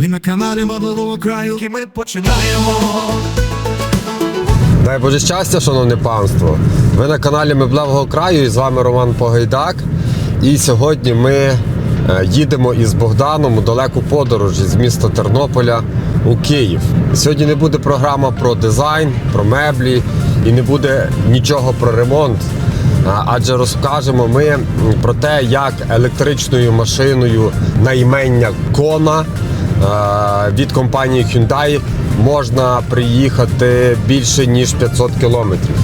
Ви на каналі Модового краю, і ми починаємо. Дай Боже щастя, шановне панство! Ви на каналі Меблевого краю і з вами Роман Погайдак. І сьогодні ми е, їдемо із Богданом у далеку подорож з міста Тернополя у Київ. Сьогодні не буде програма про дизайн, про меблі і не буде нічого про ремонт. Адже розкажемо ми про те, як електричною машиною на імення Кона від компанії Hyundai можна приїхати більше ніж 500 кілометрів.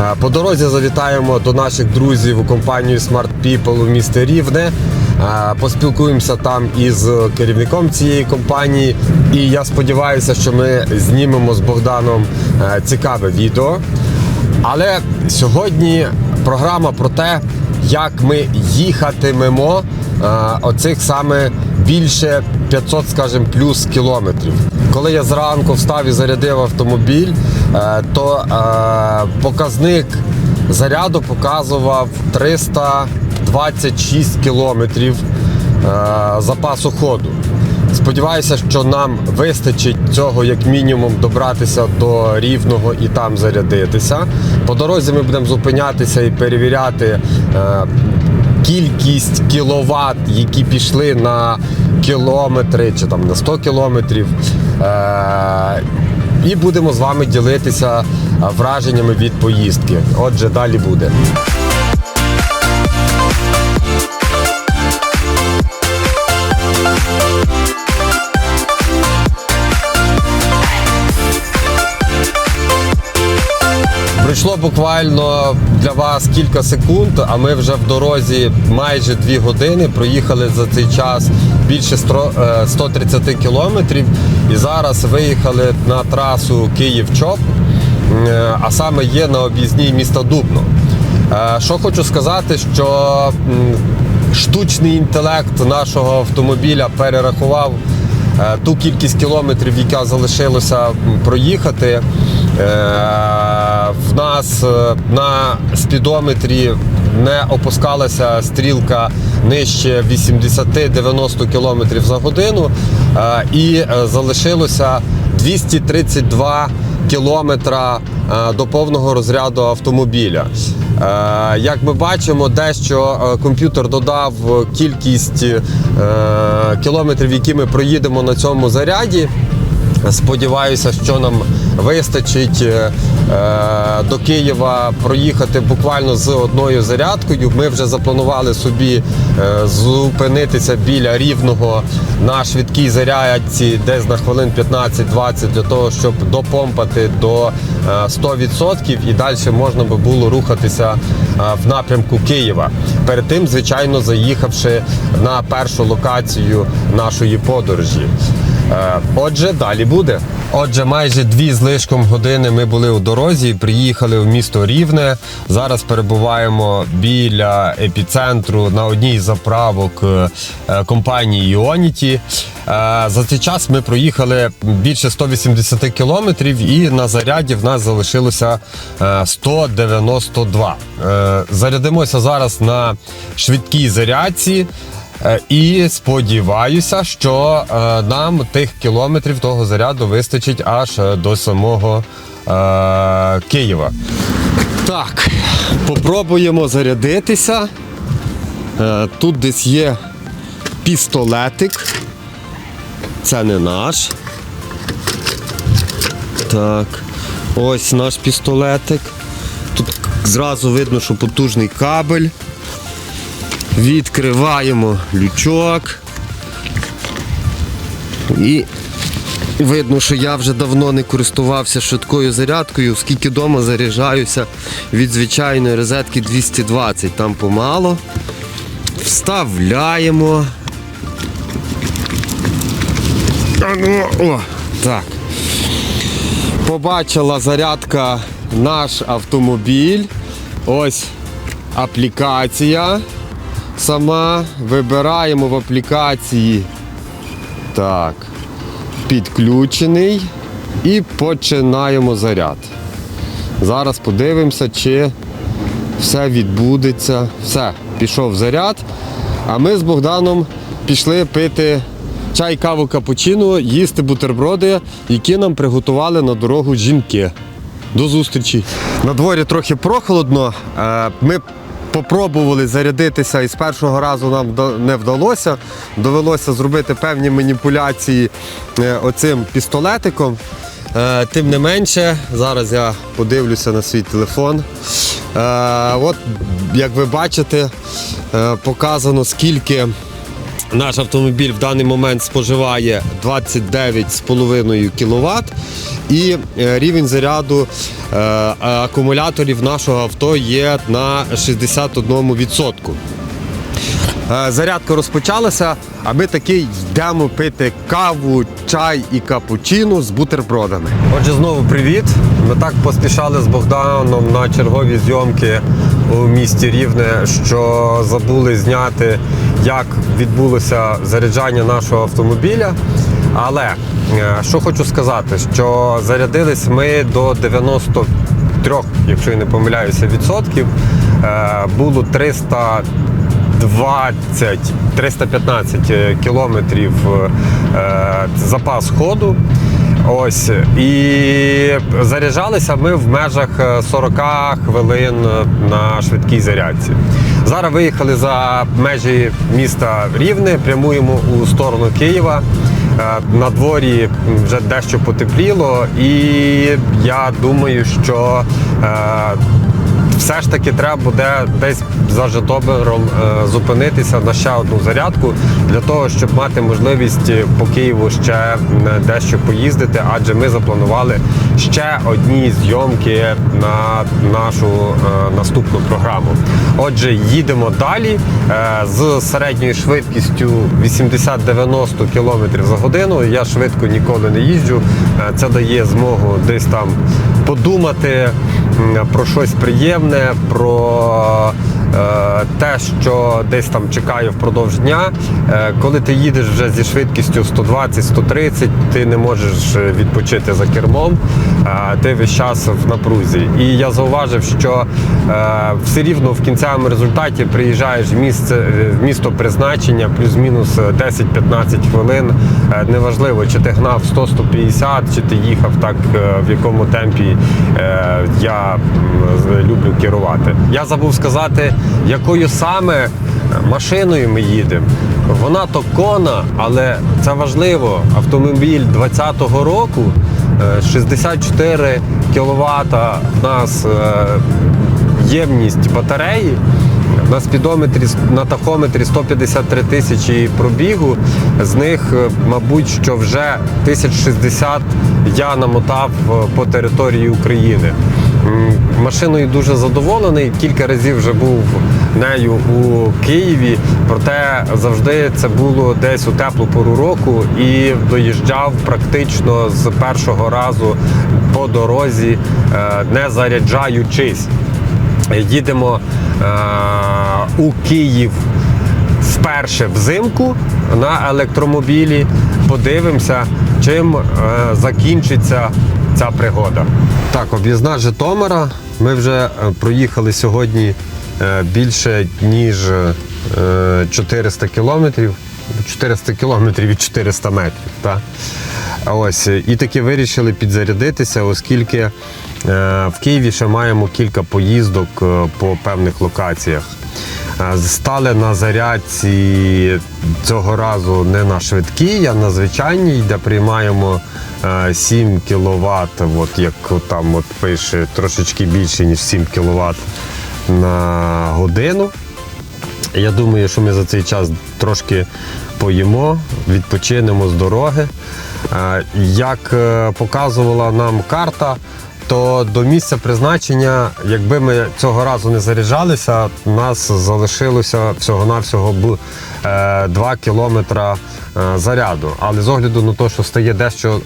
Е, По дорозі завітаємо до наших друзів у компанію Smart People у місті Рівне. Е, Поспілкуємося там із керівником цієї компанії. І я сподіваюся, що ми знімемо з Богданом е, цікаве відео. Але сьогодні програма про те, як ми їхатимемо е, оцих саме більше 500, скажімо, плюс кілометрів. Коли я зранку встав і зарядив автомобіль, е, то е, показник заряду показував 326 кілометрів е, запасу ходу. Сподіваюся, що нам вистачить цього як мінімум добратися до рівного і там зарядитися. По дорозі ми будемо зупинятися і перевіряти кількість кіловат, які пішли на кілометри чи там на 100 кілометрів. Е, і будемо з вами ділитися е, враженнями від поїздки. Отже, далі буде. Пройшло буквально для вас кілька секунд, а ми вже в дорозі майже дві години. Проїхали за цей час більше е, 130 кілометрів. І зараз виїхали на трасу Київ-Чоп, е, а саме є на об'їзній міста Дубно. Е, Що хочу сказати, що штучний інтелект нашого автомобіля перерахував е, ту кількість кілометрів, яка залишилося проїхати. В нас е, на спідометрі не опускалася стрілка нижче 80-90 км за годину, е, і е, залишилося 232 кілометра е, до повного розряду автомобіля. Як ми бачимо, дещо комп'ютер додав кількість кілометрів, які ми проїдемо на цьому заряді. Сподіваюся, що нам вистачить е, е, до Києва проїхати буквально з одною зарядкою. Ми вже запланували собі е, зупинитися біля рівного на швидкій зарядці десь на хвилин 15-20 для того, щоб допомпати до е, 100% і далі можна би було рухатися в напрямку Києва. Перед тим, звичайно, заїхавши на першу локацію нашої подорожі. Е, Отже, далі буде. Отже, майже дві з лишком години ми були у дорозі, приїхали в місто Рівне. Зараз перебуваємо біля епіцентру на одній з заправок е, е, компанії. Е, За цей час ми проїхали більше 180 кілометрів і на заряді в нас залишилося е, 192. Е, Зарядимося зараз на швидкій зарядці. Е, І сподіваюся, що е, нам тих кілометрів того заряду вистачить аж е, до самого Києва. Так, попробуємо зарядитися. Тут десь є пістолетик. Це не наш. Так, ось наш пістолетик. Тут зразу видно, що потужний кабель. Відкриваємо лючок. І видно, що я вже давно не користувався швидкою зарядкою, оскільки вдома заряджаюся від звичайної розетки 220, там помало. Вставляємо. Ну, О, так. Побачила зарядка наш автомобіль. Ось аплікація сама. Вибираємо в аплікації. Так. Підключений. І починаємо заряд. Зараз подивимося, чи все відбудеться. Все, пішов заряд. А ми з Богданом пішли пити чай, каву, капучино, їсти бутерброди, які нам приготували на дорогу жінки. До зустрічі. На дворі трохи прохолодно. Е, Ми попробували зарядитися і з першого разу нам не вдалося. Довелося зробити певні маніпуляції е, оцим пістолетиком. Е, Тим не менше, зараз я подивлюся на свій телефон. Е, От, як ви бачите, показано скільки наш автомобіль в даний момент споживає 29,5 кВт. І е, рівень заряду е, акумуляторів нашого авто є на 61%. Е, Зарядка розпочалася, а ми таки йдемо пити каву, чай і капучино з бутербродами. Отже, знову привіт. Ми так поспішали з Богданом на чергові зйомки у місті Рівне, що забули зняти, як відбулося заряджання нашого автомобіля. Але е, що хочу сказати, що зарядились ми до 93, якщо я не помиляюся, відсотків. Е, Було 300 20 315 е, кілометрів е, запас ходу. Ось і заряджалися ми в межах е, 40 хвилин на швидкій зарядці. Зараз виїхали за межі міста Рівне, прямуємо у сторону Києва. Е, На дворі вже дещо потепліло, і я думаю, що е, все ж таки треба буде десь за Житомиром е, зупинитися на ще одну зарядку для того, щоб мати можливість по Києву ще дещо поїздити, адже ми запланували ще одні зйомки на нашу е, наступну програму. Отже, їдемо далі е, з середньою швидкістю 80-90 км за годину. Я швидко ніколи не їжджу. Е, Це дає змогу десь там подумати про щось приємне, про те, що десь там чекає впродовж дня. Е, Коли ти їдеш вже зі швидкістю 120-130, ти не можеш е, відпочити за кермом, е, ти весь час в напрузі. І я зауважив, що е, все рівно в кінцевому результаті приїжджаєш в місце е, в місто призначення, плюс-мінус 10-15 хвилин. Е, Неважливо, чи ти гнав 100-150, чи ти їхав так, е, в якому темпі е, я люблю керувати. Я забув сказати, якою саме машиною ми їдемо. Вона то кона, але це важливо. Автомобіль 20-го року, е, 64 кВт в нас е, ємність батареї. На спідометрі на тахометрі 153 тисячі пробігу. З них, е, мабуть, що вже 1060 я намотав е, по території України. Машиною дуже задоволений. Кілька разів вже був нею у Києві. Проте завжди це було десь у теплу пору року і доїжджав практично з першого разу по дорозі, е, не заряджаючись. Їдемо е, у Київ вперше взимку на електромобілі. Подивимося, чим е, закінчиться ця пригода. Так, об'їзна Житомира. Ми вже е, проїхали сьогодні е, більше ніж е, 400 кілометрів. 400 кілометрів і 400 метрів. Так? Ось, і таки вирішили підзарядитися, оскільки е, в Києві ще маємо кілька поїздок е, по певних локаціях. Е, Стали на зарядці цього разу не на швидкій, а на звичайній, де приймаємо е, 7 кВт, от як там от пише трошечки більше, ніж 7 кВт на годину. Я думаю, що ми за цей час трошки поїмо, відпочинемо з дороги. Е, Як е, показувала нам карта, то до місця призначення, якби ми цього разу не заряджалися, у нас залишилося всього-навсього б 2 кілометра е, заряду. Але з огляду на те, що стає дещо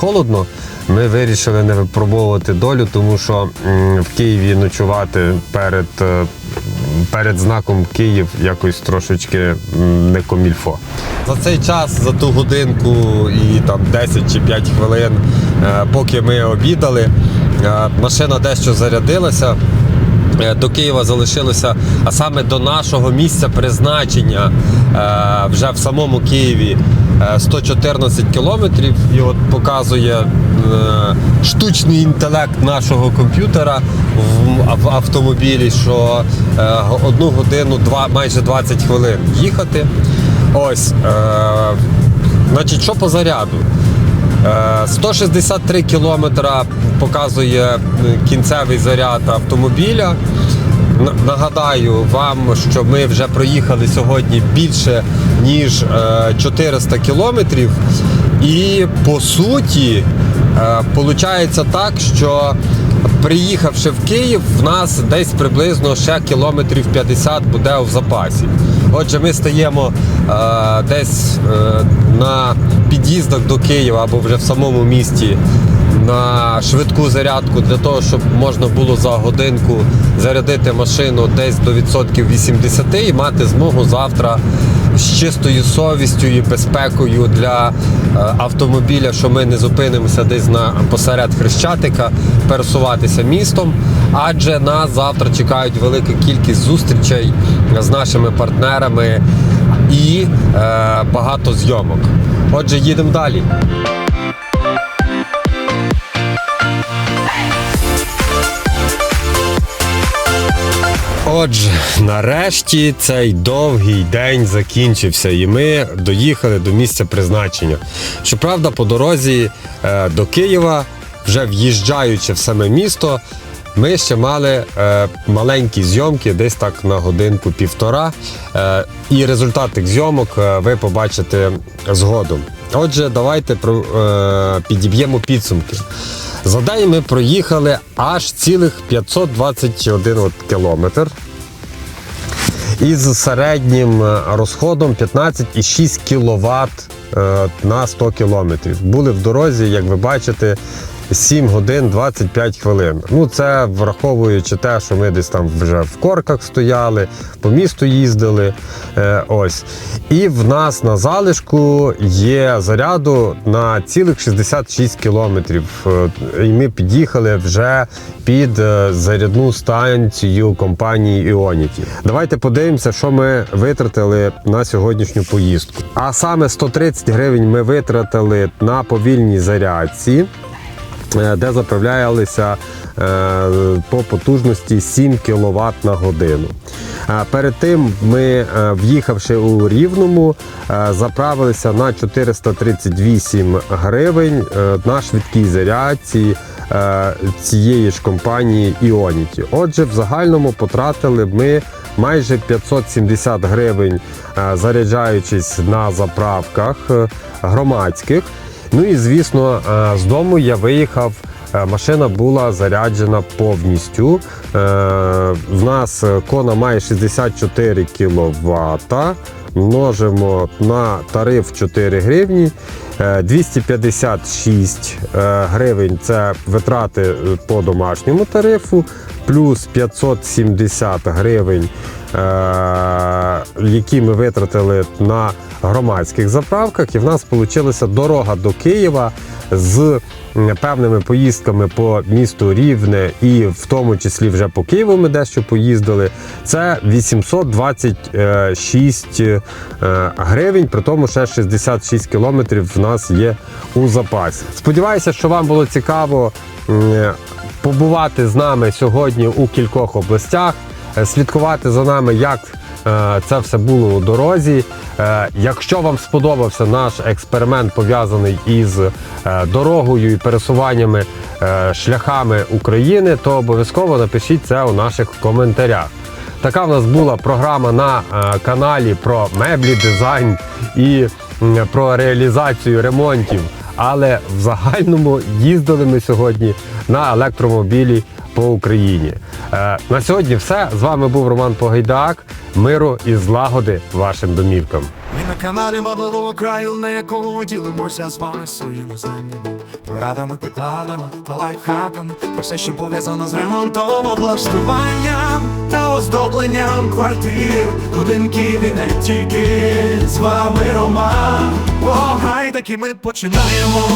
холодно, ми вирішили не випробовувати долю, тому що в Києві ночувати перед е, перед знаком Київ якось трошечки не комільфо. За цей час, за ту годинку і там 10 чи 5 хвилин, е, поки ми обідали, е, машина дещо зарядилася. е, до Києва залишилося, а саме до нашого місця призначення е, вже в самому Києві е, 114 кілометрів. І от показує е, штучний інтелект нашого комп'ютера в, автомобілі, що е, одну годину два, майже 20 хвилин їхати. Ось, е, значить, що по заряду? Е, 163 кілометра показує е, кінцевий заряд автомобіля. Нагадаю вам, що ми вже проїхали сьогодні більше ніж е, 400 кілометрів. І по суті, виходить так, що приїхавши в Київ, в нас десь приблизно ще кілометрів 50 буде в запасі. Отже, ми стаємо е, десь е, на під'їздах до Києва або вже в самому місті на швидку зарядку для того, щоб можна було за годинку зарядити машину десь до відсотків 80 і мати змогу завтра з чистою совістю і безпекою для е, автомобіля, що ми не зупинимося десь на посеред хрещатика, пересуватися містом. Адже нас завтра чекають велика кількість зустрічей з нашими партнерами і е, багато зйомок. Отже, їдемо далі. Отже, нарешті цей довгий день закінчився, і ми доїхали до місця призначення. Щоправда, по дорозі е, до Києва, вже в'їжджаючи в саме місто, ми ще мали е, маленькі зйомки, десь так на годинку-півтора. Е, і результат тих зйомок ви побачите згодом. Отже, давайте підіб'ємо підсумки. За день ми проїхали аж цілих 521 кілометр із середнім е, розходом 15,6 кВт е, на 100 кілометрів. Були в дорозі, як ви бачите, 7 годин 25 хвилин. Ну, це враховуючи те, що ми десь там вже в корках стояли, по місту їздили. Е, ось. І в нас на залишку є заряду на цілих 66 кілометрів. Е, І ми під'їхали вже під е, зарядну станцію компанії Ionity. Давайте подивимося, що ми витратили на сьогоднішню поїздку. А саме 130 гривень ми витратили на повільній зарядці. Е, де заправлялися е, по потужності 7 кВт на годину. Е, Перед тим ми, в'їхавши у Рівному, заправилися на 438 гривень на швидкій зарядці цієї ж компанії Ionity. Отже, в загальному потратили ми майже 570 гривень, заряджаючись на заправках громадських. Ну і звісно, е, з дому я виїхав. е, Машина була заряджена повністю. Е, В нас е, кона має 64 кВт. Множимо на тариф 4 гривні. Е, 256 е, гривень це витрати е, по домашньому тарифу, плюс 570 гривень, е, які ми витратили на громадських заправках, і в нас вийшла дорога до Києва з певними поїздками по місту Рівне, і в тому числі вже по Києву ми дещо поїздили. Це 826 е, гривень, при тому ще 66 кілометрів в нас є у запасі. Сподіваюся, що вам було цікаво побувати з нами сьогодні у кількох областях, е, слідкувати за нами, як це все було у дорозі. Е, Якщо вам сподобався наш експеримент пов'язаний із е, дорогою і пересуваннями е, шляхами України, то обов'язково напишіть це у наших коментарях. Така в нас була програма на е, каналі про меблі, дизайн і про реалізацію ремонтів. Але в загальному їздили ми сьогодні на електромобілі по Україні. Е, На сьогодні все. З вами був Роман Погайдак. Миру і злагоди вашим домівкам. Ми на каналі Малого краю, на якому ділимося з вами своїми знаннями, порадами, питаннями та лайфхаками, про все, що пов'язано з ремонтом, облаштуванням та оздобленням квартир, будинків і не тільки з вами Роман. О, гай, таки ми починаємо.